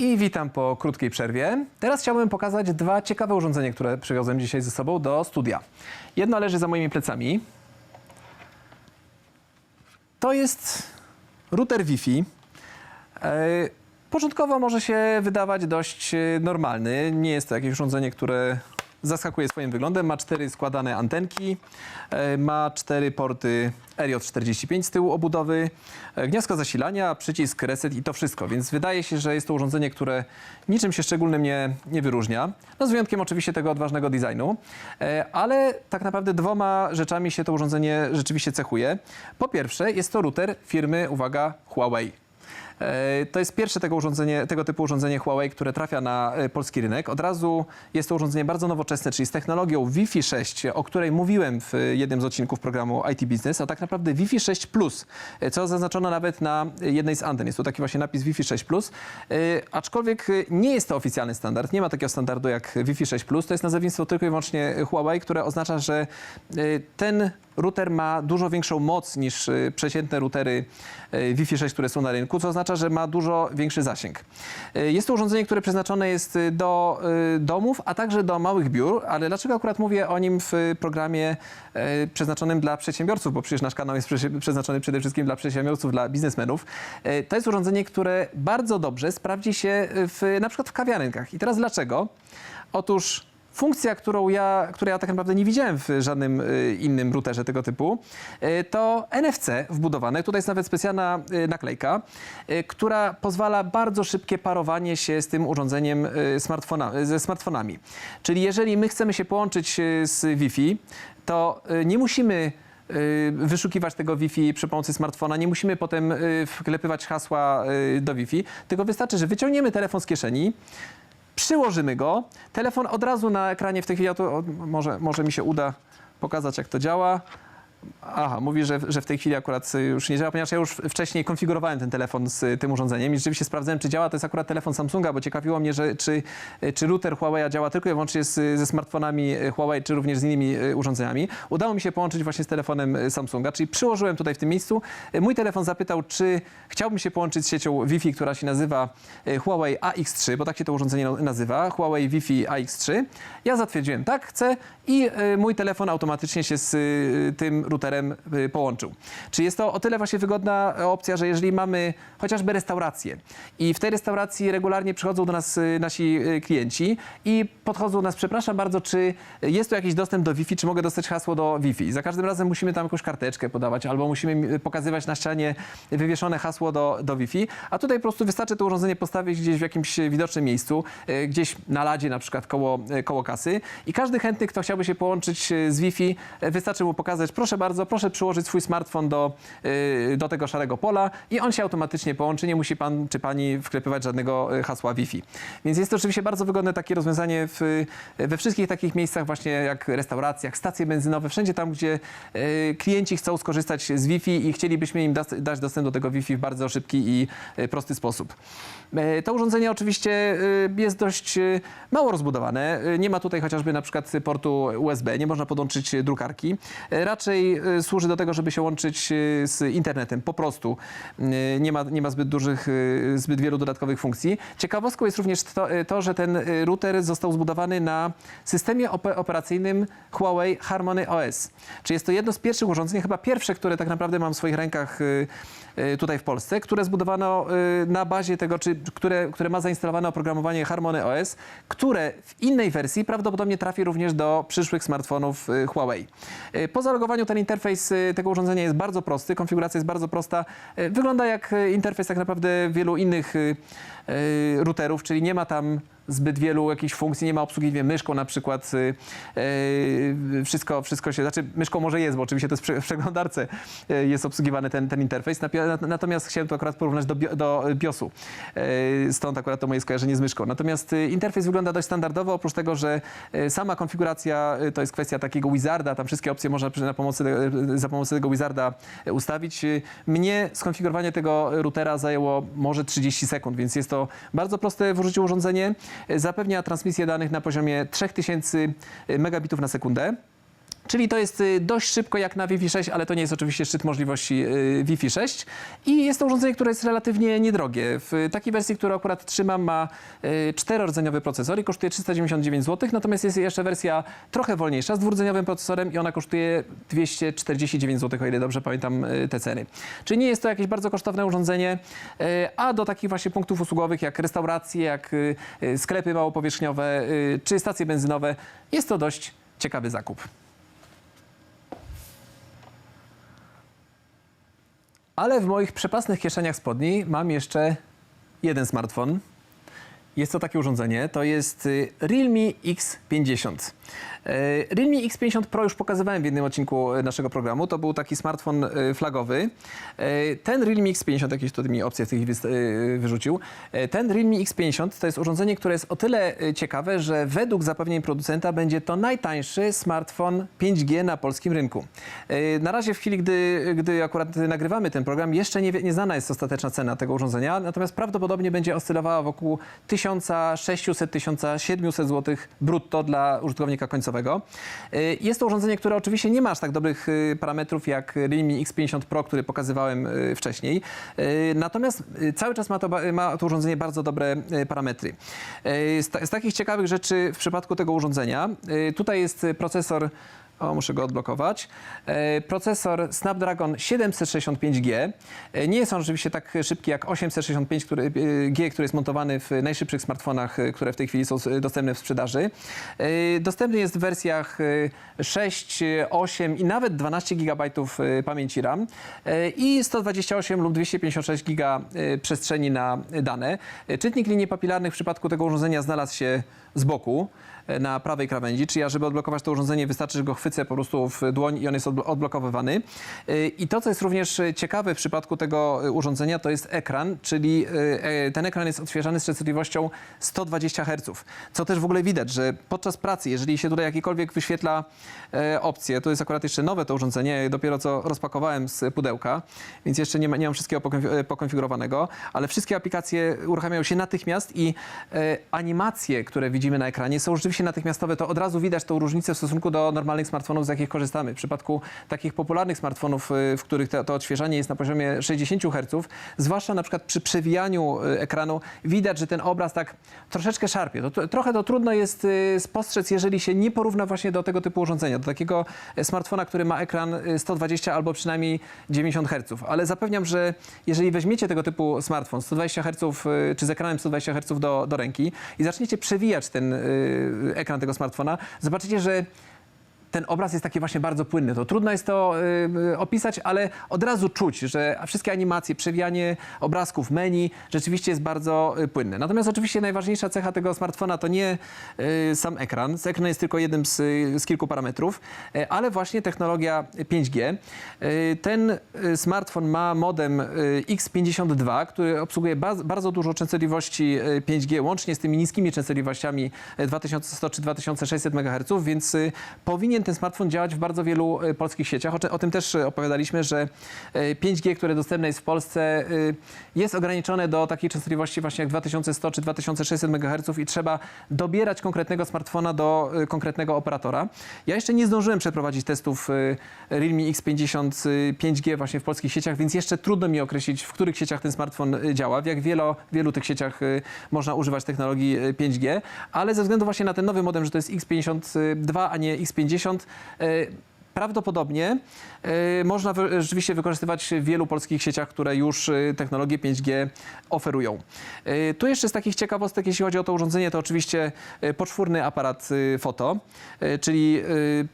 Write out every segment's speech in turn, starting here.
I witam po krótkiej przerwie. Teraz chciałbym pokazać dwa ciekawe urządzenia, które przywiozłem dzisiaj ze sobą do studia. Jedno leży za moimi plecami. To jest router Wi-Fi. E, Początkowo może się wydawać dość e, normalny. Nie jest to jakieś urządzenie, które zaskakuje swoim wyglądem. Ma cztery składane antenki, e, ma cztery porty RJ45 z tyłu obudowy, e, gniazdko zasilania, przycisk reset i to wszystko. Więc wydaje się, że jest to urządzenie, które niczym się szczególnym nie, nie wyróżnia. No z wyjątkiem oczywiście tego odważnego designu. E, Ale tak naprawdę dwoma rzeczami się to urządzenie rzeczywiście cechuje. Po pierwsze jest to router firmy, uwaga, Huawei. E, To jest pierwsze tego, urządzenie, tego typu urządzenie Huawei, które trafia na e, polski rynek. Od razu jest to urządzenie bardzo nowoczesne, czyli z technologią Wi-Fi 6, o której mówiłem w e, jednym z odcinków programu IT Business, a tak naprawdę Wi-Fi 6 Plus, co zaznaczono nawet na jednej z anten. Jest tu taki właśnie napis Wi-Fi 6 Plus, aczkolwiek nie jest to oficjalny standard, nie ma takiego standardu jak Wi-Fi 6 Plus. To jest nazewnictwo tylko i wyłącznie Huawei, które oznacza, że ten router ma dużo większą moc niż y, przeciętne routery y, Wi-Fi 6, które są na rynku, co oznacza, że ma dużo większy zasięg. Y, Jest to urządzenie, które przeznaczone jest do domów, a także do małych biur, ale dlaczego akurat mówię o nim w programie przeznaczonym dla przedsiębiorców, bo przecież nasz kanał jest prze- przeznaczony przede wszystkim dla przedsiębiorców, dla biznesmenów. To jest urządzenie, które bardzo dobrze sprawdzi się w, na przykład w kawiarenkach. I teraz dlaczego? Otóż Funkcja, którą ja, której ja tak naprawdę nie widziałem w żadnym y, innym routerze tego typu, y, to NFC wbudowane. Tutaj jest nawet specjalna y, naklejka, która pozwala bardzo szybkie parowanie się z tym urządzeniem smartfona, ze smartfonami. Czyli jeżeli my chcemy się połączyć z Wi-Fi, to nie musimy wyszukiwać tego Wi-Fi przy pomocy smartfona, nie musimy potem wklepywać hasła do Wi-Fi, tylko wystarczy, że wyciągniemy telefon z kieszeni, przyłożymy go. Telefon od razu na ekranie w tej chwili, ja to, o, może, może mi się uda pokazać, jak to działa. Aha, mówi, że, że w tej chwili akurat y, już nie działa, ponieważ ja już wcześniej konfigurowałem ten telefon z y, tym urządzeniem i rzeczywiście sprawdzałem, czy działa. To jest akurat telefon Samsunga, bo ciekawiło mnie, że, czy, y, czy router Huawei działa tylko i wyłącznie z, ze smartfonami Huawei, czy również z innymi urządzeniami. Udało mi się połączyć właśnie z telefonem Samsunga, czyli przyłożyłem tutaj w tym miejscu. Mój telefon zapytał, czy chciałbym się połączyć z siecią Wi-Fi, która się nazywa Huawei AX3, bo tak się to urządzenie na- nazywa, Huawei Wi-Fi AX3. Ja zatwierdziłem, tak, chcę i mój telefon automatycznie się z tym routerem y, połączył. Czy jest to o tyle właśnie wygodna e, opcja, że jeżeli mamy chociażby restaurację i w tej restauracji regularnie przychodzą do nas y, nasi y, klienci i podchodzą do nas, przepraszam bardzo, czy jest tu jakiś dostęp do Wi-Fi, czy mogę dostać hasło do Wi-Fi. Za każdym razem musimy tam jakąś karteczkę podawać albo musimy pokazywać na ścianie wywieszone hasło do, do Wi-Fi, a tutaj po prostu wystarczy to urządzenie postawić gdzieś w jakimś widocznym miejscu, gdzieś na ladzie na przykład koło, koło kasy i każdy chętny, kto chciałby się połączyć z Wi-Fi, wystarczy mu pokazać, proszę bardzo, proszę przyłożyć swój smartfon do, y, do tego szarego pola i on się automatycznie połączy, nie musi pan czy pani wklepywać żadnego y, hasła Wi-Fi. Więc jest to oczywiście bardzo wygodne takie rozwiązanie w, we wszystkich takich miejscach właśnie jak restauracjach, stacje benzynowe, wszędzie tam, gdzie y, klienci chcą skorzystać z Wi-Fi i chcielibyśmy im dać dostęp do tego Wi-Fi w bardzo szybki i prosty sposób. To urządzenie oczywiście jest dość mało rozbudowane. Nie ma tutaj chociażby na przykład portu USB, nie można podłączyć drukarki. Raczej y, służy do tego, żeby się łączyć y, z internetem po prostu. Y, Nie ma, nie ma zbyt dużych, zbyt wielu dodatkowych funkcji. Ciekawostką jest również to, to, że ten router został zbudowany na systemie op- operacyjnym Huawei Harmony OS. Czyli jest to jedno z pierwszych urządzeń, chyba pierwsze, które tak naprawdę mam w swoich rękach tutaj w Polsce, które zbudowano na bazie tego, czy, które, które ma zainstalowane oprogramowanie Harmony OS, które w innej wersji prawdopodobnie trafi również do przyszłych smartfonów Huawei. Po zalogowaniu ten interfejs y, tego urządzenia jest bardzo prosty, konfiguracja jest bardzo prosta. Y, Wygląda jak y, interfejs tak naprawdę wielu innych routerów, czyli nie ma tam zbyt wielu jakichś funkcji, nie ma obsługi wiem, myszką na przykład. y, y, wszystko, wszystko się, znaczy myszką może jest, bo oczywiście to jest w prze- w przeglądarce y, jest obsługiwany ten, ten interfejs. Natomiast chciałem to akurat porównać do, do BIOSu. Y, Stąd akurat to moje skojarzenie z myszką. Natomiast y, interfejs wygląda dość standardowo, oprócz tego, że y, sama konfiguracja to jest kwestia takiego wizarda, tam wszystkie opcje można na pomocy, za pomocą tego wizarda ustawić. Mnie skonfigurowanie tego routera zajęło może 30 sekund, więc jest to bardzo proste w użyciu urządzenie. Zapewnia transmisję danych na poziomie 3000 megabitów na sekundę. Czyli to jest y, dość szybko jak na Wi-Fi 6, ale to nie jest oczywiście szczyt możliwości y, Wi-Fi 6. I jest to urządzenie, które jest relatywnie niedrogie. W takiej wersji, którą akurat trzymam, ma y, czterordzeniowy procesor i kosztuje 399 zł. Natomiast jest jeszcze wersja trochę wolniejsza z dwurdzeniowym procesorem i ona kosztuje 249 zł, o ile dobrze pamiętam te ceny. Czyli nie jest to jakieś bardzo kosztowne urządzenie, a do takich właśnie punktów usługowych jak restauracje, jak sklepy małopowierzchniowe czy stacje benzynowe jest to dość ciekawy zakup. Ale w moich przepasnych kieszeniach spodni mam jeszcze jeden smartfon. Jest to takie urządzenie, to jest y, Realme X50. E, Realme X50 Pro już pokazywałem w jednym odcinku e, naszego programu. To był taki smartfon flagowy. Ten Realme X50, jakieś tutaj mi opcje w e, wyrzucił. Ten Realme X50 to jest urządzenie, które jest o tyle ciekawe, że według zapewnień producenta będzie to najtańszy smartfon 5G na polskim rynku. Na razie w chwili, gdy, gdy akurat nagrywamy ten program, jeszcze nie, nie znana jest ostateczna cena tego urządzenia, natomiast prawdopodobnie będzie oscylowała wokół 1600-1700 zł brutto dla użytkownika końcowego. Y, Jest to urządzenie, które oczywiście nie ma aż tak dobrych y, parametrów jak Realme X50 Pro, który pokazywałem y, wcześniej. Natomiast cały czas ma to, ma to urządzenie bardzo dobre parametry. Z, z takich ciekawych rzeczy w przypadku tego urządzenia, tutaj jest procesor o, muszę go odblokować. E, procesor Snapdragon 765G. E, nie jest on rzeczywiście tak szybki jak 865 który, e, G, który jest montowany w najszybszych smartfonach, które w tej chwili są dostępne w sprzedaży. Dostępny jest w wersjach e, 6, e, 8 i nawet 12 GB pamięci RAM i 128 lub 256 GB przestrzeni na dane. Czytnik linii papilarnych w przypadku tego urządzenia znalazł się z boku na prawej krawędzi, czyli żeby odblokować to urządzenie, wystarczy, że go chwycę po prostu w dłoń i on jest odblo- odblokowywany. E, I to, co jest również e, ciekawe w przypadku tego e, urządzenia, to jest ekran, czyli e, ten ekran jest odświeżany z częstotliwością 120 Hz, co też w ogóle widać, że podczas pracy, jeżeli się tutaj jakiekolwiek wyświetla e, opcje, to jest akurat jeszcze nowe to urządzenie, dopiero co rozpakowałem z pudełka, więc jeszcze nie, ma, nie mam wszystkiego e, pokonfigurowanego, ale wszystkie aplikacje uruchamiają się natychmiast i animacje, które widzimy na ekranie są rzeczywiście natychmiastowe. To od razu widać tą różnicę w stosunku do normalnych smartfonów, z jakich korzystamy. W przypadku takich popularnych smartfonów, e, w których to, odświeżanie jest na poziomie 60 Hz, zwłaszcza na przykład przy przewijaniu e, ekranu, widać, że ten obraz tak troszeczkę szarpie. To, to, trochę to trudno jest e, spostrzec, jeżeli się nie porówna właśnie do tego typu urządzenia, do takiego e, smartfona, który ma ekran e, 120 albo przynajmniej 90 Hz. Ale zapewniam, że jeżeli weźmiecie tego typu smartfon 120 Hz czy z ekranem 120 Hz do, do ręki i zaczniecie przewijać ten ekran tego smartfona, zobaczycie, że ten obraz jest taki właśnie bardzo płynny. To trudno jest to y, opisać, ale od razu czuć, że wszystkie animacje, przewijanie obrazków, menu rzeczywiście jest bardzo y, płynne. Natomiast oczywiście najważniejsza cecha tego smartfona to nie y, sam ekran. Ekran jest tylko jednym z, y, z kilku parametrów, y, ale właśnie technologia 5G. Y, ten y, smartfon ma modem y, X52, który obsługuje bardzo dużo częstotliwości y, 5G, łącznie z tymi niskimi częstotliwościami y, 2100 czy 2600 MHz, więc y, powinien ten smartfon działać w bardzo wielu y, polskich sieciach. O, o tym też y, opowiadaliśmy, że y, 5G, które dostępne jest w Polsce, jest ograniczone do takiej częstotliwości właśnie jak 2100 czy 2600 MHz i trzeba dobierać konkretnego smartfona do konkretnego operatora. Ja jeszcze nie zdążyłem przeprowadzić testów Realme X50 y, 5G właśnie w polskich sieciach, więc jeszcze trudno mi określić, w których sieciach ten smartfon działa, w jak wielo, wielu tych sieciach można używać technologii y, 5G, ale ze względu właśnie na ten nowy modem, że to jest X52, a nie X50, y, Prawdopodobnie y, można rzeczywiście wykorzystywać w wielu polskich sieciach, które już y, technologię 5G oferują. Y, tu jeszcze z takich ciekawostek, jeśli chodzi o to urządzenie, to oczywiście poczwórny aparat foto, czyli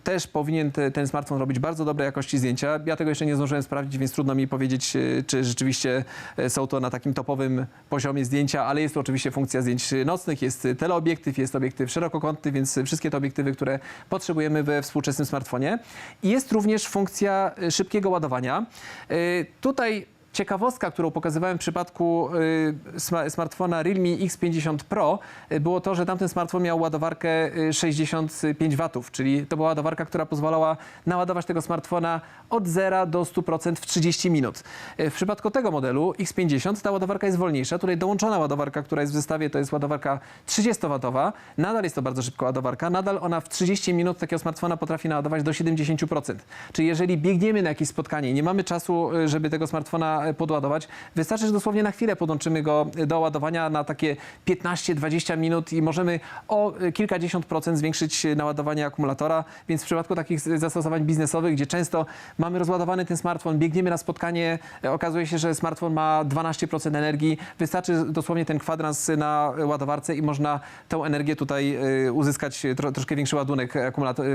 też powinien te, ten smartfon robić bardzo dobrej jakości zdjęcia. Ja tego jeszcze nie zdążyłem sprawdzić, więc trudno mi powiedzieć, czy rzeczywiście są to na takim topowym poziomie zdjęcia, ale jest to oczywiście funkcja zdjęć nocnych, jest teleobiektyw, jest obiektyw szerokokątny, więc wszystkie te obiektywy, które potrzebujemy we współczesnym smartfonie. Jest również funkcja y, szybkiego ładowania. Y, Tutaj ciekawostka, którą pokazywałem w przypadku y, sma- smartfona Realme X50 Pro, y, było to, że tamten smartfon miał ładowarkę y, 65 W, czyli to była ładowarka, która pozwalała naładować tego smartfona od 0 do 100% w 30 minut. Y, W przypadku tego modelu X50 ta ładowarka jest wolniejsza. Tutaj dołączona ładowarka, która jest w zestawie, to jest ładowarka 30W. Nadal jest to bardzo szybka ładowarka. Nadal ona w 30 minut takiego smartfona potrafi naładować do 70%. Czyli jeżeli biegniemy na jakieś spotkanie nie mamy czasu, y, żeby tego smartfona y, podładować, wystarczy, że dosłownie na chwilę podłączymy go do ładowania na takie 15-20 minut i możemy o kilkadziesiąt procent zwiększyć naładowanie akumulatora. Więc w przypadku takich zastosowań biznesowych, gdzie często mamy rozładowany ten smartfon, biegniemy na spotkanie, y, okazuje się, że smartfon ma 12% energii, wystarczy dosłownie ten kwadrans na ładowarce i można tę energię tutaj y, uzyskać tro, troszkę większy ładunek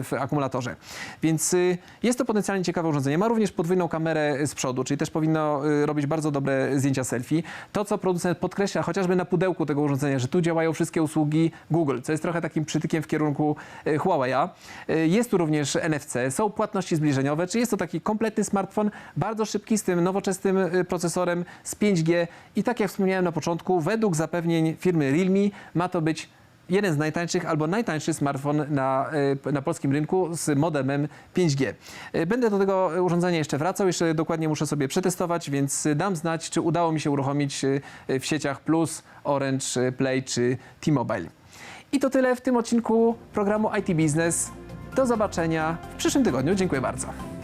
w akumulatorze. Więc jest to potencjalnie ciekawe urządzenie. Ma również podwójną kamerę z przodu, czyli też powinno robić bardzo dobre zdjęcia selfie. To, co producent podkreśla chociażby na pudełku tego urządzenia, że tu działają wszystkie usługi Google, co jest trochę takim przytykiem w kierunku y, Huawei'a. Y, Jest tu również NFC, są płatności zbliżeniowe, czyli jest to taki kompletny smartfon, bardzo szybki, z tym nowoczesnym y, procesorem, z 5G i tak jak wspomniałem na początku, według zapewnień firmy Realme ma to być jeden z najtańszych albo najtańszy smartfon na, y, na polskim rynku z modemem 5G. Y, Będę do tego urządzenia jeszcze wracał, jeszcze dokładnie muszę sobie przetestować, więc dam znać, czy udało mi się uruchomić y, w sieciach Plus, Orange, Play czy T-Mobile. I to tyle w tym odcinku programu IT Business. Do zobaczenia w przyszłym tygodniu. Dziękuję bardzo.